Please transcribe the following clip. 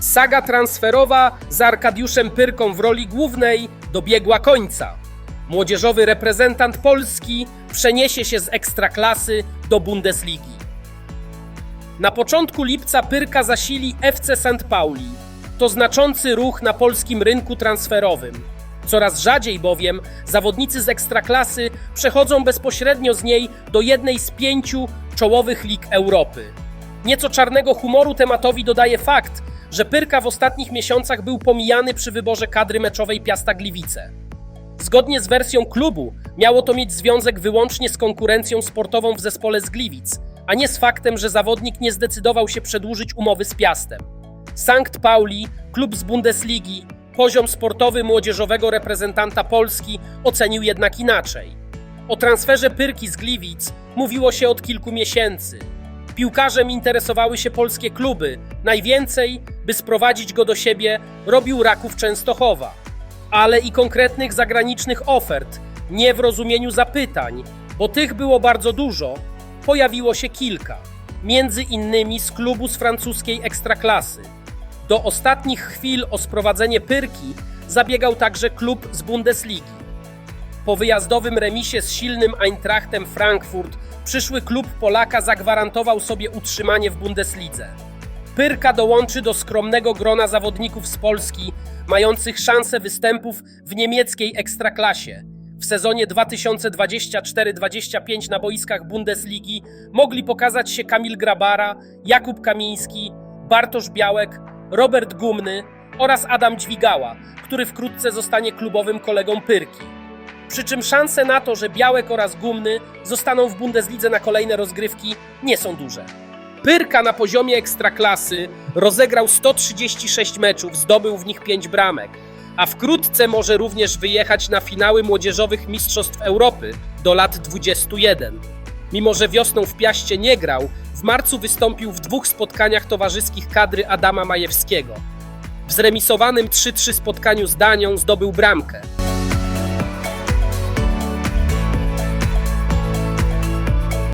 Saga transferowa z Arkadiuszem Pyrką w roli głównej dobiegła końca. Młodzieżowy reprezentant Polski przeniesie się z ekstraklasy do Bundesligi. Na początku lipca Pyrka zasili FC St. Pauli. To znaczący ruch na polskim rynku transferowym. Coraz rzadziej bowiem zawodnicy z ekstraklasy przechodzą bezpośrednio z niej do jednej z pięciu czołowych lig Europy. Nieco czarnego humoru tematowi dodaje fakt, że Pyrka w ostatnich miesiącach był pomijany przy wyborze kadry meczowej Piasta Gliwice. Zgodnie z wersją klubu miało to mieć związek wyłącznie z konkurencją sportową w zespole z Gliwic, a nie z faktem, że zawodnik nie zdecydował się przedłużyć umowy z Piastem. Sankt Pauli, klub z Bundesligi, poziom sportowy młodzieżowego reprezentanta Polski ocenił jednak inaczej. O transferze Pyrki z Gliwic mówiło się od kilku miesięcy. Piłkarzem interesowały się polskie kluby. Najwięcej, by sprowadzić go do siebie, robił Raków Częstochowa. Ale i konkretnych zagranicznych ofert, nie w rozumieniu zapytań, bo tych było bardzo dużo, pojawiło się kilka. Między innymi z klubu z francuskiej ekstraklasy. Do ostatnich chwil o sprowadzenie Pyrki zabiegał także klub z Bundesligi. Po wyjazdowym remisie z silnym Eintrachtem Frankfurt przyszły klub Polaka zagwarantował sobie utrzymanie w Bundeslidze. Pyrka dołączy do skromnego grona zawodników z Polski, mających szansę występów w niemieckiej ekstraklasie. W sezonie 2024-25 na boiskach Bundesligi mogli pokazać się Kamil Grabara, Jakub Kamiński, Bartosz Białek, Robert Gumny oraz Adam Dźwigała, który wkrótce zostanie klubowym kolegą Pyrki. Przy czym szanse na to, że Białek oraz Gumny zostaną w Bundeslidze na kolejne rozgrywki nie są duże. Pyrka na poziomie ekstraklasy rozegrał 136 meczów, zdobył w nich 5 bramek, a wkrótce może również wyjechać na finały młodzieżowych Mistrzostw Europy do lat 21. Mimo, że wiosną w Piaście nie grał, w marcu wystąpił w dwóch spotkaniach towarzyskich kadry Adama Majewskiego. W zremisowanym 3-3 spotkaniu z Danią zdobył bramkę.